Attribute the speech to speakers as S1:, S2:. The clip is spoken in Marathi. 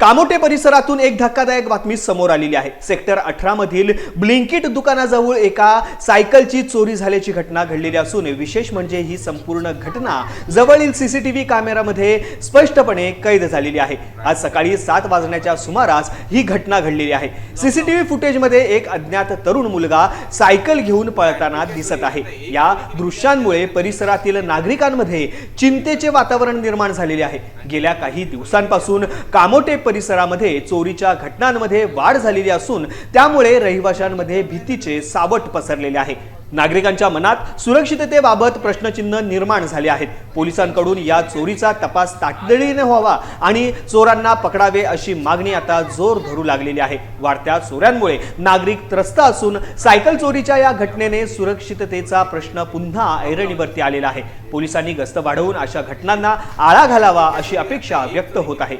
S1: कामोटे परिसरातून एक धक्कादायक बातमी समोर आलेली आहे. सेक्टर अठरा मधील ब्लिंकिट दुकानाजवळ एका सायकलची चोरी झाल्याची घटना घडलेली असून विशेष म्हणजे ही संपूर्ण घटना जवळील सीसीटीव्ही कॅमेरामध्ये स्पष्टपणे कैद झालेली आहे. आज सकाळी सात वाजण्याच्या सुमारास ही घटना घडलेली आहे. सीसीटीव्ही फुटेजमध्ये एक अज्ञात तरुण मुलगा सायकल घेऊन पळताना दिसत आहे. या दृश्यांमुळे परिसरातील नागरिकांमध्ये चिंतेचे वातावरण निर्माण झालेले आहे. गेल्या काही दिवसांपासून कामोटे परिसरामध्ये चोरीच्या घटनांमध्ये वाढ झालेली असून त्यामुळे रहिवाशांमध्ये भीतीचे सावट पसरलेले आहे. नागरिकांच्या मनात सुरक्षिततेबाबत प्रश्नचिन्ह निर्माण झाले आहेत. पोलिसांकडून या चोरीचा तपास तातडीने व्हावा आणि चोरांना पकडावे अशी मागणी आता जोर धरू लागलेली आहे. वाढत्या चोऱ्यांमुळे नागरिक त्रस्त असून सायकल चोरीच्या या घटनेने सुरक्षिततेचा प्रश्न पुन्हा ऐरणीवरती आलेला आहे. पोलिसांनी गस्त वाढवून अशा घटनांना आळा घालावा अशी अपेक्षा व्यक्त होत आहे.